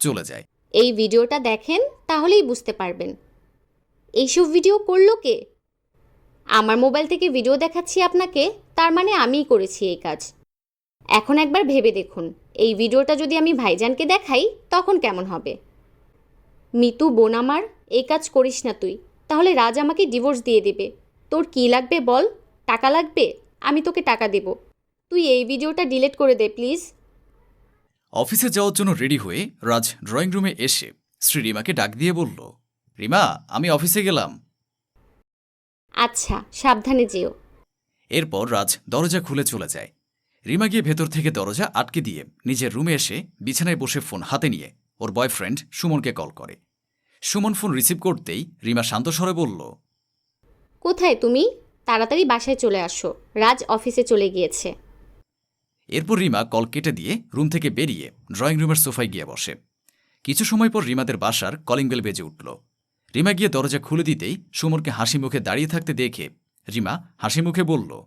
চলে যায়। এই ভিডিওটা দেখেন, তাহলেই বুঝতে পারবেন। এইসব ভিডিও করল কে? আমার মোবাইল থেকে ভিডিও দেখাচ্ছি আপনাকে, তার মানে আমিই করেছি এই কাজ। এখন একবার ভেবে দেখুন, এই ভিডিওটা যদি আমি ভাইজানকে দেখাই, তখন কেমন হবে? মিতু, বোন আমার, এই কাজ করিস না তুই, তাহলে রাজ আমাকে ডিভোর্স দিয়ে দেবে। তোর কী লাগবে বল? টাকা লাগবে? আমি তোকে টাকা দেব। তুই এই ভিডিওটা ডিলিট করে দে, প্লিজ। অফিসে যাওয়ার জন্য রেডি হয়ে রাজ ড্রয়িং রুমে এসে শ্রী রিমাকে ডাক দিয়ে বলল রিমা আমি অফিসে গেলাম। আচ্ছা সাবধানে যেও। এরপর রাজ দরজা খুলে চলে যায়। রিমা গিয়ে ভেতর থেকে দরজা আটকে দিয়ে নিজের রুমে এসে বিছানায় বসে ফোন হাতে নিয়ে ওর বয়ফ্রেন্ড সুমনকে কল করে। সুমন ফোন রিসিভ করতেই রিমা শান্ত স্বরে বলল কোথায় তুমি? তাড়াতাড়ি বাসায় চলে আসো। রাজ অফিসে চলে গিয়েছে। এরপর রিমা কল কেটে দিয়ে রুম থেকে বেরিয়ে ড্রয়িং রুমের সোফায় গিয়ে বসে। কিছু সময় পর রিমাদের বাসার কলিং বেল বেজে উঠল। রিমা গিয়ে দরজা খুলে দিতেই সুমনকে হাসি মুখে দাঁড়িয়ে থাকতে দেখে রিমা হাসি মুখে বলল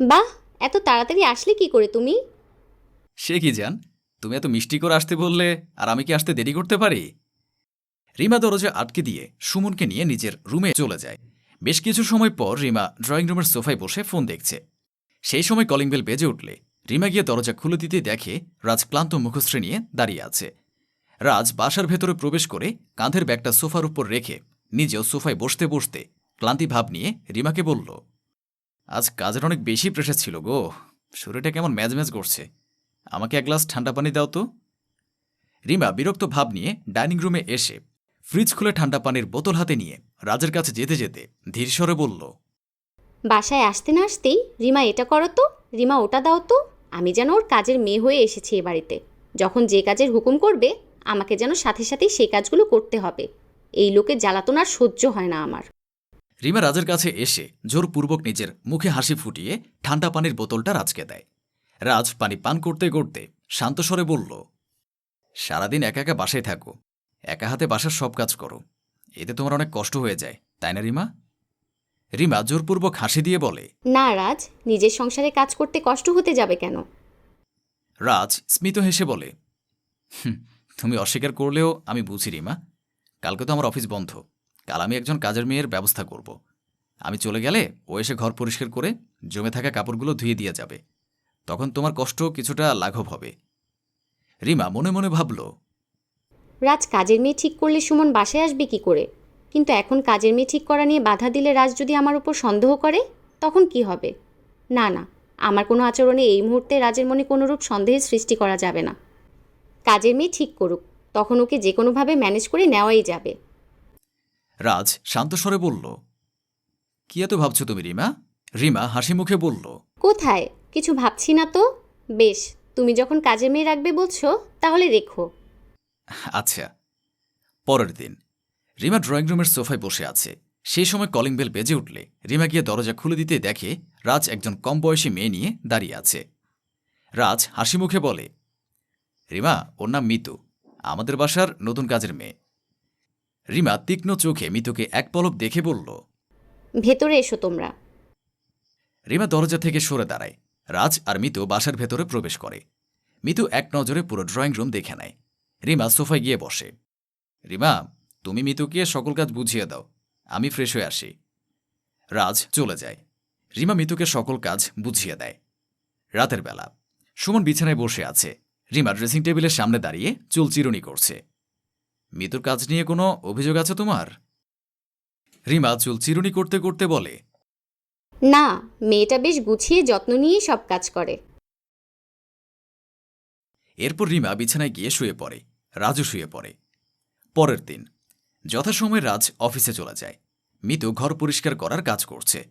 বাহ এত তাড়াতাড়ি আসলে কি করে তুমি? সে কি জান তুমি এত মিষ্টি করে আসতে বললে আর আমি কি আসতে দেরি করতে পারি? রিমা দরজা আটকে দিয়ে সুমনকে নিয়ে নিজের রুমে চলে যায়। বেশ কিছু সময় পর রিমা ড্রয়িং রুমের সোফায় বসে ফোন দেখছে। সেই সময় কলিং বেল বেজে উঠলে রিমা গিয়ে দরজা খুলে দিতে দেখে রাজ ক্লান্ত মুখশ্রী নিয়ে দাঁড়িয়ে আছে। রাজ বাসার ভেতরে প্রবেশ করে কাঁধের ব্যাগটা সোফার উপর রেখে নিজেও সোফায় বসতে বসতে ক্লান্তি ভাব নিয়ে রিমাকে বলল, আজ কাজের অনেক বেশি প্রেশার ছিল গো। শরীরটা কেমন ম্যাজ ম্যাজ করছে। আমাকে এক গ্লাস ঠান্ডা পানি দাও তো। রিমা বিরক্ত ভাব নিয়ে ডাইনিং রুমে এসে ফ্রিজ খুলে ঠান্ডা পানির বোতল হাতে নিয়ে রাজের কাছে যেতে যেতে ধীরস্বরে বলল, বাসায় আসতে না আসতেই রিমা এটা করো তো। রিমা ওটা দাও তো। আমি যেন ওর কাজের মেয়ে হয়ে এসেছি এ বাড়িতে। যখন যে কাজের হুকুম করবে, আমাকে যেন সাথে সাথেই সেই কাজগুলো করতে হবে। এই লোকের জ্বালাতন আর সহ্য হয় না আমার। রিমা রাজের কাছে এসে জোরপূর্বক নিজের মুখে হাসি ফুটিয়ে ঠান্ডা পানির বোতলটা রাজকে দেয়। রাজ পানি পান করতে করতে শান্তস্বরে বলল, সারাদিন একা একা বাসায় থাকো। একা হাতে বাসার সব কাজ করো। এতে তোমার অনেক কষ্ট হয়ে যায়, তাই না রিমা? রিমা জোরপূর্বক হাসি দিয়ে বলে না রাজ নিজের সংসারে কাজ করতে কষ্ট হতে যাবে কেন? রাজ স্মিত হেসে বলে "হুম, তুমি অস্বীকার করলেও আমি বুঝি রিমা। কালকে তো আমার অফিস বন্ধ। কাল আমি একজন কাজের মেয়ের ব্যবস্থা করব। আমি চলে গেলে ও এসে ঘর পরিষ্কার করে জমে থাকা কাপড়গুলো ধুয়ে দিয়ে যাবে। তখন তোমার কষ্ট কিছুটা লাঘব হবে। রিমা মনে মনে ভাবল রাজ কাজের মেয়ে ঠিক করলে সুমন বাসায় আসবে কি করে? কিন্তু এখন কাজের মেয়ে ঠিক করা নিয়ে বাধা দিলে রাজ যদি আমার উপর সন্দেহ করে তখন কি হবে? না না আমার কোনো আচরণে এই মুহূর্তে রাজের মনে কোনোরূপ সন্দেহের সৃষ্টি করা যাবে না। কাজের মেয়ে ঠিক করুক তখন ওকে যে কোনোভাবে ম্যানেজ করে নেওয়াই যাবে। রাজ শান্তস্বরে বলল কি এত ভাবছ তুমি রিমা? রিমা হাসি মুখে বলল কোথায়? কিছু ভাবছি না তো? বেশ তুমি যখন কাজের মেয়ে রাখবে বলছো তাহলে রেখো। আচ্ছা পরের দিন। রিমা ড্রয়িং রুমের সোফায় বসে আছে। সেই সময় কলিং বেল বেজে উঠলে রিমা গিয়ে দরজা খুলে দিতে দেখে রাজ একজন কম বয়সী মেয়ে নিয়ে দাঁড়িয়ে আছে। রাজ হাসি মুখে বলে রিমা ওর নাম মিতু। আমাদের বাসার নতুন কাজের মেয়ে। রিমা তীক্ষ্ণ চোখে মিতুকে এক পলক দেখে বলল ভেতরে এসো তোমরা। রিমা দরজা থেকে সরে দাঁড়ায়। রাজ আর মিতু বাসার ভেতরে প্রবেশ করে। মিতু এক নজরে পুরো ড্রয়িং রুম দেখে নেয়। রিমা সোফায় গিয়ে বসে রিমা তুমি মিতুকে সকল কাজ বুঝিয়ে দাও। আমি ফ্রেশ হয়ে আসি। রাজ চলে যায়। রিমা মিতুকে সকল কাজ বুঝিয়ে দেয়। রাতের বেলা। সুমন বিছানায় বসে আছে। রিমা ড্রেসিং টেবিলের সামনে দাঁড়িয়ে চুল চিরুনি করছে। মিতুর কাজ নিয়ে কোনো অভিযোগ আছে তোমার? রিমা চুল চিরুনি করতে করতে বলে না মেয়েটা বেশ গুছিয়ে যত্ন নিয়েই সব কাজ করে। এরপর রিমা বিছানায় গিয়ে শুয়ে পড়ে। রাজু শুয়ে পড়ে। পরের দিন। যথাসময়ে রাজ অফিসে চলে যায়। মিতু ঘর পরিষ্কার করার কাজ করছে।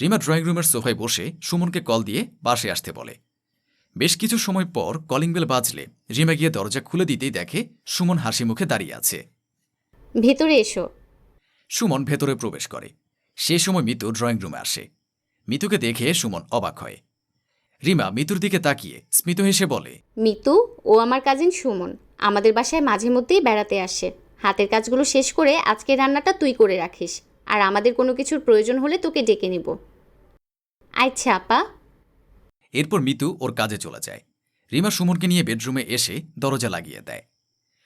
রিমা ড্রয়িং রুমের সোফায় বসে সুমনকে কল দিয়ে বাসে আসতে বলে। বেশ কিছু সময় পর কলিং বেল বাজলে রিমা গিয়ে দরজা খুলে দিতেই দেখে সুমন হাসি মুখে দাঁড়িয়ে আছে। ভেতরে এসো। সুমন ভেতরে প্রবেশ করে। সে সময় মিতু ড্রয়িং রুমে আসে। মিতুকে দেখে সুমন অবাক হয়। রিমা মিতুর দিকে তাকিয়ে স্মিত হেসে বলে মিতু ও আমার কাজিন সুমন। আমাদের বাসায় মাঝে মধ্যেই বেড়াতে আসে। হাতের কাজগুলো শেষ করে আজকে রান্নাটা তুই করে রাখিস। আর আমাদের কোনো কিছুর প্রয়োজন হলে তোকে ডেকে নিব। আচ্ছা আপা। এরপর মিতু ওর কাজে চলে যায়। রিমা সুমনকে নিয়ে বেডরুমে এসে দরজা লাগিয়ে দেয়।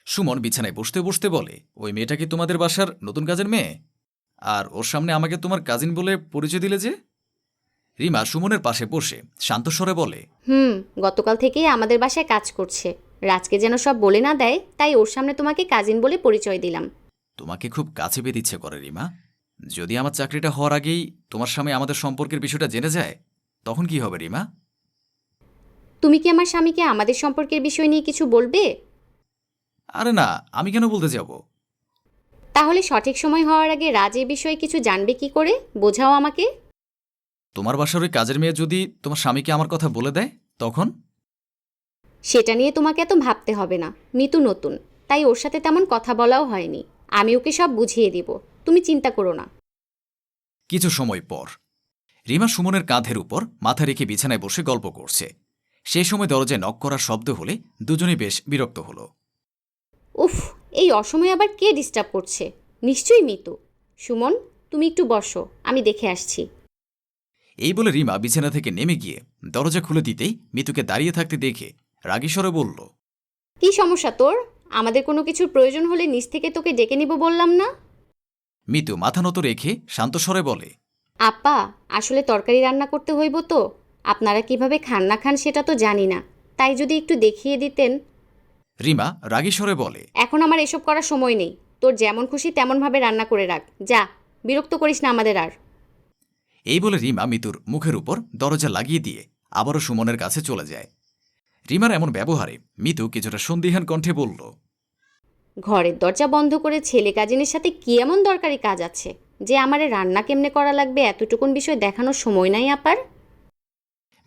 সুমন বিছানায় বসতে বসতে বলে ওই মেয়েটা কি তোমাদের বাসার নতুন কাজের মেয়ে? আর ওর সামনে আমাকে তোমার কাজিন বলে পরিচয় দিলে যে? রিমা সুমনের পাশে বসে শান্তস্বরে বলে হুম গতকাল থেকেই আমাদের বাসায় কাজ করছে। রাজকে যেন সব বলে না দেয় তাই ওর সামনে তোমাকে কাজিন বলে পরিচয় দিলাম। তোমাকে খুব কাছে পেতে ইচ্ছে করে রিমা। যদি আমার চাকরিটা হওয়ার আগেই তোমার স্বামী আমাদের সম্পর্কের বিষয়টা জেনে যায় তখন কি হবে রিমা? তুমি কি আমার স্বামীকে আমাদের সম্পর্কের বিষয় নিয়ে কিছু বলবে? আরে না আমি কেন বলতে যাব? তাহলে সঠিক সময় হওয়ার আগে রাজ এই বিষয়ে কিছু জানবে কি করে? বোঝাও আমাকে। তোমার বাসার ওই কাজের মেয়ে যদি তোমার স্বামীকে আমার কথা বলে দেয় তখন? সেটা নিয়ে তোমাকে এত ভাবতে হবে না। মিতু নতুন। তাই ওর সাথে তেমন কথা বলাও হয়নি। আমি ওকে সব বুঝিয়ে দিব। তুমি চিন্তা করো না। কিছু সময় পর। রিমা সুমনের কাঁধের উপর মাথা রেখে বিছানায় বসে গল্প করছে। সেই সময় দরজায় নক করার শব্দ হলে দুজনে বেশ বিরক্ত হলো। উফ এই অসময়ে আবার কে ডিস্টার্ব করছে? নিশ্চয়ই মিতু। সুমন তুমি একটু বসো। আমি দেখে আসছি। এই বলে রিমা বিছানা থেকে নেমে গিয়ে দরজা খুলে দিতেই মিতুকে দাঁড়িয়ে থাকতে দেখে রাগীস্বরে বলল কি সমস্যা তোর? আমাদের কোনো কিছুর প্রয়োজন হলে নিচ থেকে তোকে ডেকে নিব বললাম না? মিতু মাথা নত রেখে শান্ত শান্তস্বরে বলে আপা আসলে তরকারি রান্না করতে হইব তো। আপনারা কীভাবে খান না খান সেটা তো জানি না। তাই যদি একটু দেখিয়ে দিতেন। রিমা রাগীস্বরে বলে এখন আমার এসব করার সময় নেই। তোর যেমন খুশি তেমনভাবে রান্না করে রাখ। যা বিরক্ত করিস না আমাদের আর। এই বলে রিমা মিতুর মুখের উপর দরজা লাগিয়ে দিয়ে আবারও সুমনের কাছে চলে যায়। রিমার এমন ব্যবহারে মিতু কিছুটা সন্দিহান কণ্ঠে বলল ঘরের দরজা বন্ধ করে ছেলে কাজিনের সাথে কি এমন দরকারি কাজ আছে? যে আমারে রান্না কেমনে করা লাগবে? এতটুকুন বিষয় দেখানোর সময় নাই আপার?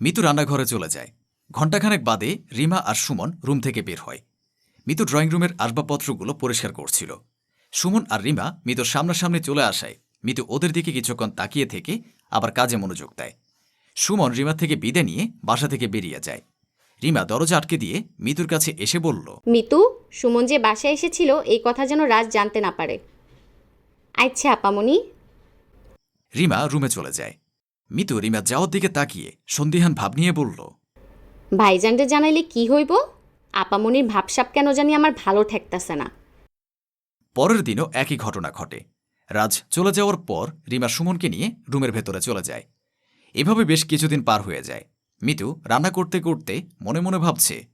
মিতু রান্নাঘরে চলে যায়। ঘণ্টাখানেক বাদে রিমা আর সুমন রুম থেকে বের হয়। মিতু ড্রয়িং রুমের আসবাবপত্রগুলো পরিষ্কার করছিল। সুমন আর রিমা মিতুর সামনাসামনি চলে আসায় মিতু ওদের দিকে কিছুক্ষণ তাকিয়ে থেকে আবার কাজে মনোযোগ দেয়। সুমন রিমা থেকে বিদে নিয়ে বাসা থেকে বেরিয়ে যায়। রিমা দরজা আটকে দিয়ে মিতুর কাছে এসে বলল মিতু সুমন যে বাসায় এসেছিল এই কথা যেন রাজ জানতে না পারে। আচ্ছা আপামনি। রিমা রুমে চলে যায়। মিতু রিমা যাওয়ার দিকে তাকিয়ে সন্দিহান ভাব নিয়ে বলল ভাইজানরে জানাইলে কি হইব? আপামনির ভাবসাপ কেন জানি আমার ভালো ঠেকতাছে না। পরের দিনও একই ঘটনা ঘটে। রাজ চলে যাওয়ার পর রিমা সুমনকে নিয়ে রুমের ভেতরে চলে যায়। এভাবে বেশ কিছুদিন পার হয়ে যায়। মিতু রান্না করতে করতে মনে মনে ভাবছে।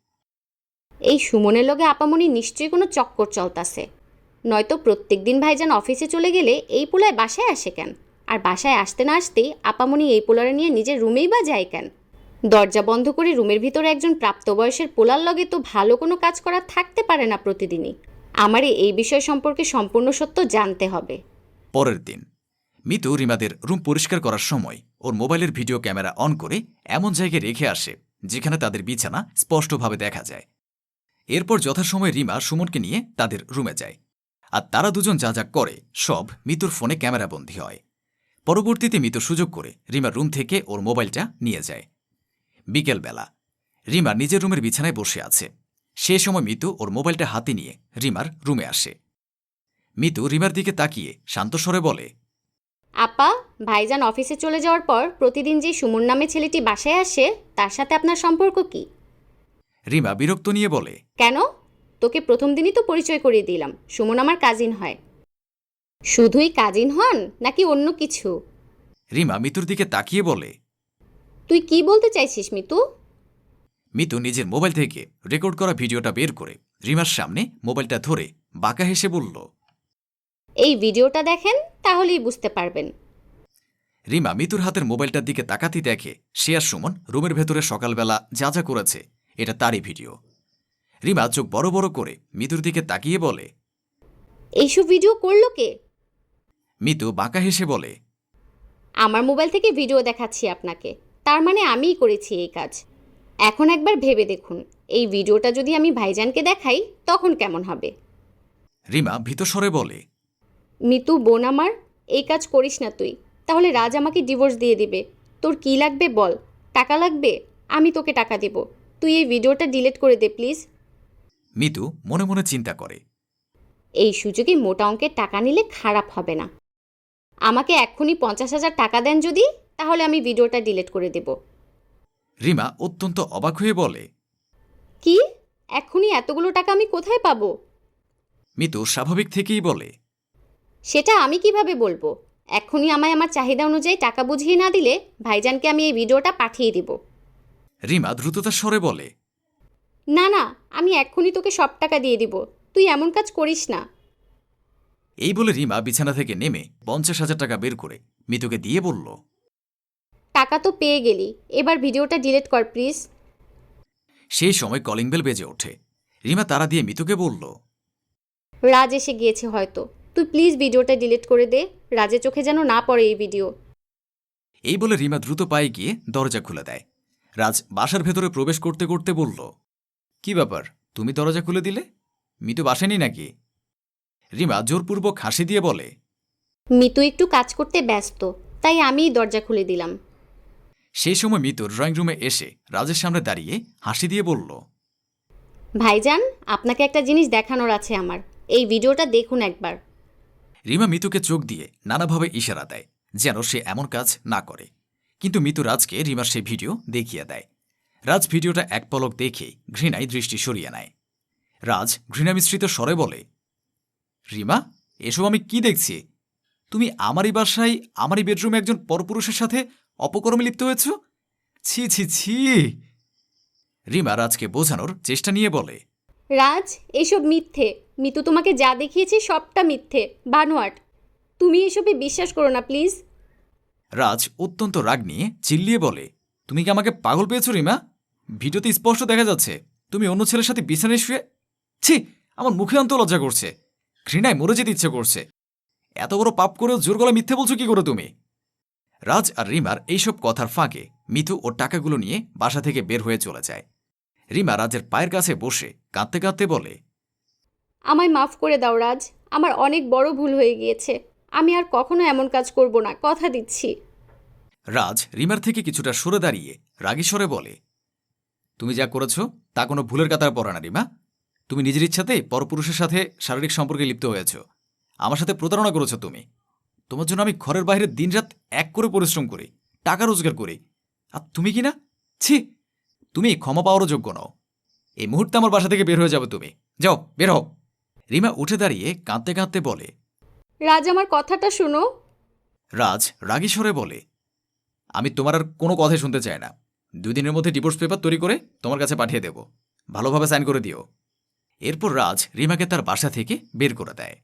এই সুমনের লগে আপামনি নিশ্চয়ই কোনো চক্কর চলতাছে। নয়তো প্রত্যেক দিন ভাইজান অফিসে চলে গেলে এই পোলায় বাসায় আসে কেন? আর বাসায় আসতে না আসতেই আপামনি এই পোলারে নিয়ে নিজের রুমেই বা যায় কেন? দরজা বন্ধ করে রুমের ভিতরে একজন প্রাপ্তবয়সের পোলার লগে তো ভালো কোনো কাজ করা থাকতে পারে না প্রতিদিনই। আমারই এই বিষয় সম্পর্কে সম্পূর্ণ সত্য জানতে হবে। পরের দিন। মিতু রিমাদের রুম পরিষ্কার করার সময় ওর মোবাইলের ভিডিও ক্যামেরা অন করে এমন জায়গায় রেখে আসে, যেখানে তাদের বিছানা স্পষ্টভাবে দেখা যায়। এরপর যথাসময়ে রিমা সুমনকে নিয়ে তাদের রুমে যায়। আর তারা দুজন যা যা করে, সব মিতুর ফোনে ক্যামেরাবন্দী হয়। পরবর্তীতে মিতু সুযোগ করে রিমার রুম থেকে ওর মোবাইলটা নিয়ে যায়। বিকেলবেলা, রিমা নিজের রুমের বিছানায় বসে আছে। সে সময় মিতু ওর মোবাইলটা হাতে নিয়ে রিমার রুমে আসে। মিতু রিমার দিকে তাকিয়ে শান্তস্বরে বলে আপা ভাইজান অফিসে চলে যাওয়ার পর প্রতিদিন যে সুমন নামে ছেলেটি বাসায় আসে তার সাথে আপনার সম্পর্ক কি? রিমা বিরক্ত নিয়ে বলে কেন? তোকে প্রথম দিনই তো পরিচয় করিয়ে দিলাম সুমন আমার কাজিন হয়। শুধুই কাজিন হন নাকি অন্য কিছু? রিমা মিতুর দিকে তাকিয়ে বলে তুই কি বলতে চাইছিস মিতু? মিতু নিজের মোবাইল থেকে রেকর্ড করা ভিডিওটা বের করে রিমার সামনে মোবাইলটা ধরে বাঁকা হেসে বলল এই ভিডিওটা দেখেন তাহলেই বুঝতে পারবেন। রিমা মিতুর হাতের মোবাইলটার দিকে তাকাতি দেখে সে আর সুমন রুমের ভেতরে সকালবেলা যা যা করেছে এটা তারই ভিডিও। রিমা চোখ বড় বড় করে মিতুর দিকে তাকিয়ে বলে এইসব ভিডিও করল কে? মিতু বাঁকা হেসে বলে আমার মোবাইল থেকে ভিডিও দেখাচ্ছি আপনাকে। তার মানে আমিই করেছি এই কাজ। এখন একবার ভেবে দেখুন এই ভিডিওটা যদি আমি ভাইজানকে দেখাই তখন কেমন হবে? রিমা ভীতস্বরে বলে মিতু বোন আমার এই কাজ করিস না তুই। তাহলে রাজ আমাকে ডিভোর্স দিয়ে দিবে। তোর কি লাগবে বল? টাকা লাগবে? আমি তোকে টাকা দেব। তুই এই ভিডিওটা ডিলিট করে দে প্লিজ মিতু মনে মনে চিন্তা করে। এই সুযোগে মোটা অঙ্কের টাকা নিলে খারাপ হবে না। আমাকে এক্ষুনি পঞ্চাশ হাজার টাকা দেন যদি তাহলে আমি ভিডিওটা ডিলিট করে দেব। রিমা অত্যন্ত অবাক হয়ে বলে কি? এক্ষুনি এতগুলো টাকা আমি কোথায় পাবো? মিতু স্বাভাবিক থেকেই বলে সেটা আমি কীভাবে বলব? এক্ষুনি আমায় আমার চাহিদা অনুযায়ী টাকা বুঝিয়ে না দিলে ভাইজানকে আমি এই ভিডিওটা পাঠিয়ে দিব। রিমা দ্রুততার স্বরে বলে না না আমি এক্ষুনি তোকে সব টাকা দিয়ে দিব। তুই এমন কাজ করিস না। এই বলে রিমা বিছানা থেকে নেমে পঞ্চাশ হাজার টাকা বের করে মিতুকে দিয়ে বলল টাকা তো পেয়ে গেলি এবার ভিডিওটা ডিলিট কর প্লিজ। সেই সময় কলিং বেল বেজে ওঠে। রিমা তারা দিয়ে মিতুকে বলল রাজ এসে গিয়েছে হয়তো। তুই প্লিজ ভিডিওটা ডিলিট করে দে রাজের চোখে যেন না পড়ে এই ভিডিও এই বলে রিমা দ্রুত পায়ে গিয়ে দরজা খুলে দেয়। রাজ বাসার ভেতরে প্রবেশ করতে করতে বলল কি ব্যাপার? তুমি দরজা খুলে দিলে? মিতু বাসেনি নাকি? রিমা জোরপূর্বক হাসি দিয়ে বলে মিতু একটু কাজ করতে ব্যস্ত তাই আমিই দরজা খুলে দিলাম। সেই সময় মিতুর ড্রয়িং রুমে এসে রাজের সামনে দাঁড়িয়ে হাসি দিয়ে বলল ভাইজান আপনাকে একটা জিনিস দেখানোর আছে আমার। এই ভিডিওটা দেখুন একবার। রিমা মিতুকে চোখ দিয়ে নানাভাবে ইশারা দেয় যেন সে এমন কাজ না করে। কিন্তু মিতু রাজকে রিমার সেই ভিডিও দেখিয়ে দেয়। রাজ ভিডিওটা এক পলক দেখে ঘৃণায় দৃষ্টি সরিয়ে নেয়। রাজ ঘৃণামিশ্রিত স্বরে বলে, রিমা, এসব আমি কি দেখছি? তুমি আমারই বাসায়, আমারই বেডরুমে একজন পরপুরুষের সাথে অপকর্মে লিপ্ত হয়েছ? ছি ছি ছি! রিমা রাজকে বোঝানোর চেষ্টা নিয়ে বলে, রাজ, এসব মিথ্যে। মিতু তোমাকে যা দেখিয়েছে সবটা মিথ্যে। বানোয়াট, তুমি এসবে বিশ্বাস করো না, প্লিজ। রাজ অত্যন্ত রাগ নিয়ে চিল্লিয়ে বলে, তুমি কি আমাকে পাগল পেয়েছ, রিমা? ভিডিওতে স্পষ্ট দেখা যাচ্ছে, তুমি অন্য ছেলের সাথে বিছানায় শুয়ে ছি, আমার মুখে অন্ত লজ্জা করছে, ঘৃণায় মরে যেতে ইচ্ছে করছে। এত বড় পাপ করেও জোর গলা মিথ্যে বলছো কি করে তুমি? রাজ আর রিমার এইসব কথার ফাঁকে মিথু ওর টাকাগুলো নিয়ে বাসা থেকে বের হয়ে চলে যায়। রিমা রাজের পায়ের কাছে বসে কাঁদতে কাঁদতে বলে আমায় মাফ করে দাও, রাজ। আমার অনেক বড় ভুল হয়ে গিয়েছে। আমি আর কখনো এমন কাজ করব না, কথা দিচ্ছি। রাজ, রিমার থেকে কিছুটা সরে দাঁড়িয়ে রাগী স্বরে বলে, তুমি যা করেছ, তা কোনো ভুলের কাতার পড়ে না, রিমা। তুমি নিজের ইচ্ছাতেই পরপুরুষের সাথে শারীরিক সম্পর্কে লিপ্ত হয়েছ। আমার সাথে প্রতারণা করেছ তুমি। তোমার জন্য আমি ঘরের বাইরে দিনরাত এক করে পরিশ্রম করি, টাকা রোজগার করি। আর তুমি কি না? ছি, তুমি ক্ষমা পাওয়ারও যোগ্য নও। এই মুহূর্তে আমার বাসা থেকে বের হয়ে যাবে তুমি। যাও, বের হও। রিমা উঠে দাঁড়িয়ে কাঁদতে কাঁদতে বলে রাজ আমার কথাটা শোনো। রাজ রাগী স্বরে বলে আমি তোমার আর কোনো কথাই শুনতে চাই না। দুদিনের মধ্যে ডিভোর্স পেপার তৈরি করে তোমার কাছে পাঠিয়ে দেব। ভালোভাবে সাইন করে দিও। এরপর রাজ রিমাকে তার বাসা থেকে বের করে দেয়।